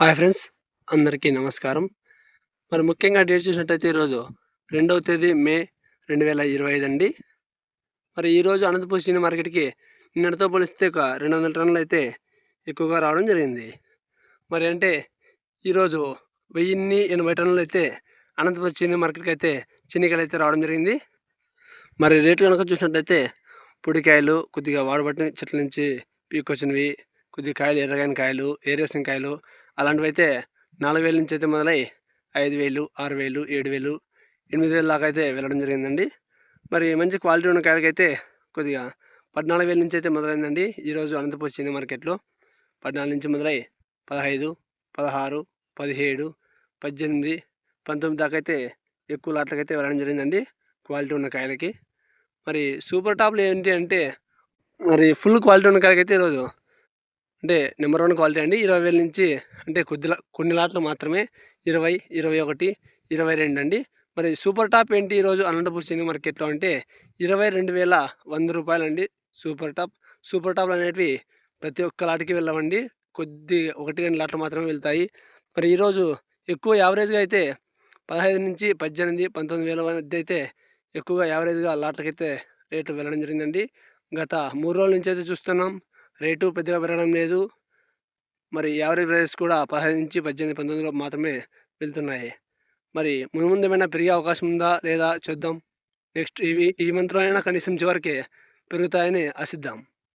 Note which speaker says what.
Speaker 1: Hi friends అందరికీ నమస్కారం. మరి ముఖ్యంగా డేట్ చూసినట్టయితే ఈరోజు రెండవ తేదీ మే రెండు వేల ఇరవై ఐదు అండి. మరి ఈరోజు అనంతపూర్ సీని మార్కెట్కి నిన్నటితో పోలిస్తే ఒక రెండు వందల టన్నులు అయితే ఎక్కువగా రావడం జరిగింది. మరి అంటే ఈరోజు వెయ్యిన్ని ఎనభై టన్నులు అయితే అనంతపూర్ చీని మార్కెట్కి అయితే చిన్నికాయలు అయితే రావడం జరిగింది. మరి రేట్లు కనుక చూసినట్టయితే పొడికాయలు కొద్దిగా వాడబట్టిన చెట్ల నుంచి పీక్కొచ్చినవి కొద్దిగా కాయలు ఎర్రగాని కాయలు ఏరేసిన కాయలు అలాంటివి అయితే నాలుగు వేల నుంచి అయితే మొదలై ఐదు వేలు ఆరు వేలు ఏడు వేలు ఎనిమిది వేల దాకా అయితే వెళ్ళడం జరిగిందండి. మరి మంచి క్వాలిటీ ఉన్న కాయలకైతే కొద్దిగా పద్నాలుగు వేల నుంచి అయితే మొదలైందండి ఈరోజు అనంతపూర్ చిన్న మార్కెట్లో. పద్నాలుగు నుంచి మొదలై పదహైదు పదహారు పదిహేడు పద్దెనిమిది పంతొమ్మిది దాకా అయితే ఎక్కువ లాట్లకైతే వెళ్ళడం జరిగిందండి క్వాలిటీ ఉన్న కాయలకి. మరి సూపర్ టాప్లు ఏంటి అంటే మరి ఫుల్ క్వాలిటీ ఉన్న కాయలకైతే ఈరోజు అంటే నెంబర్ వన్ క్వాలిటీ అండి. ఇరవై వేల నుంచి అంటే కొద్దిలా కొన్ని లాట్లు మాత్రమే ఇరవై ఇరవై ఒకటి ఇరవై రెండు అండి. మరి సూపర్ టాప్ ఏంటి ఈరోజు? అనంతపూర్ సినీ మార్కెట్లో అంటే ఇరవై రెండు వేల వంద రూపాయలు అండి సూపర్ టాప్. సూపర్ టాప్లు అనేటివి ప్రతి ఒక్క లాట్కి వెళ్ళవండి. కొద్ది ఒకటి రెండు లాట్లు మాత్రమే వెళ్తాయి. మరి ఈరోజు ఎక్కువ యావరేజ్గా అయితే పదహైదు నుంచి పద్దెనిమిది పంతొమ్మిది వేల మధ్య అయితే ఎక్కువగా యావరేజ్గా లాట్లకైతే రేటు వెళ్ళడం జరిగిందండి. గత మూడు రోజుల నుంచి అయితే చూస్తున్నాం. రేటు పెద్దగా పెరగడం లేదు. మరి యావరేజ్ ప్రైస్ కూడా పదహైదు నుంచి పద్దెనిమిది పంతొమ్మిదిలో మాత్రమే వెళ్తున్నాయి. మరి మున్ముందు ఏమైనా పెరిగే అవకాశం ఉందా లేదా చూద్దాం. నెక్స్ట్ ఇవి ఈ మంత్రం అయినా కనీసం చివరికి పెరుగుతాయని ఆశిద్దాం.